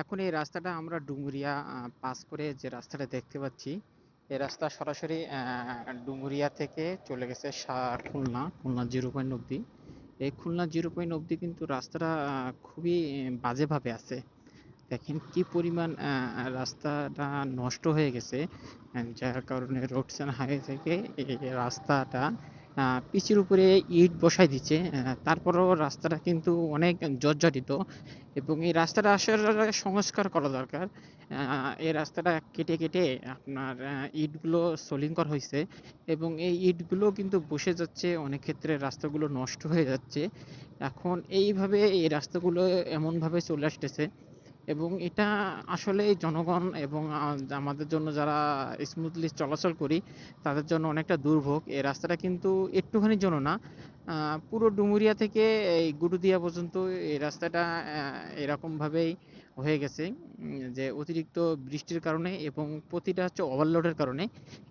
এখন এই রাস্তাটা আমরা ডুমুরিয়া পাস করে যে রাস্তাটা দেখতে পাচ্ছি, এই রাস্তা সরাসরি ডুমুরিয়া থেকে চলে গেছে খুলনা খুলনা জিরো পয়েন্ট অব্দি এই খুলনা জিরো পয়েন্ট অব্দি কিন্তু রাস্তাটা খুবই বাজেভাবে আছে। দেখেন কি পরিমাণ রাস্তাটা নষ্ট হয়ে গেছে, যার কারণে রোডস অ্যান্ড হাইওয়ে থেকে এই রাস্তাটা পিচের উপরে ইট বসাই দিচ্ছে। তারপরেও রাস্তাটা কিন্তু অনেক জর্জরিত এবং এই রাস্তাটা আসলে সংস্কার করা দরকার। এই রাস্তাটা কেটে কেটে আপনার ইটগুলো সোলিং করা হয়েছে এবং এই ইটগুলো কিন্তু বসে যাচ্ছে, অনেক ক্ষেত্রে রাস্তাগুলো নষ্ট হয়ে যাচ্ছে। এখন এইভাবে এই রাস্তাগুলো এমনভাবে চলে আসতেছে এবং এটা আসলে জনগণ এবং আমাদের জন্য যারা স্মুথলি চলাচল করি, তাদের জন্য অনেকটা দুর্ভোগ। এই রাস্তাটা কিন্তু একটুখানির জন্য না পুরো ডুমুরিয়া থেকে এই গুরুদিয়া পর্যন্ত এই রাস্তাটা এরকমভাবেই হয়ে গেছে যে অতিরিক্ত বৃষ্টির কারণে এবং প্রতিটা হচ্ছে ওভারলোডের কারণে।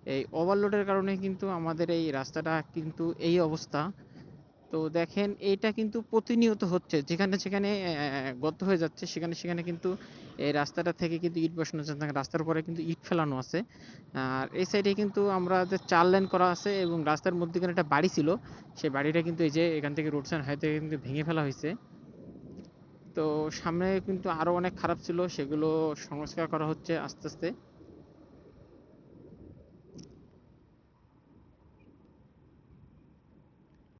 এই ওভারলোডের কারণে কিন্তু আমাদের এই রাস্তাটা কিন্তু এই অবস্থা। তো দেখেন এটা কিন্তু প্রতিনিয়ত হচ্ছে। যেখানে সেখানে গর্ত হয়ে যাচ্ছে, সেখানে সেখানে কিন্তু এই রাস্তাটা থেকে কিন্তু ইট বসানো হচ্ছে রাস্তার উপরে কিন্তু ইট ফেলানো আছে। আর এই সাইডে কিন্তু আমরা যে চার লেন করা আছে এবং রাস্তার মধ্যেখানে একটা বাড়ি ছিল, সেই বাড়িটা কিন্তু এই যে এখান থেকে রোড সাইড হাই থেকে কিন্তু ভেঙে ফেলা হয়েছে। তো সামনে কিন্তু আরও অনেক খারাপ ছিল, সেগুলো সংস্কার করা হচ্ছে আস্তে আস্তে।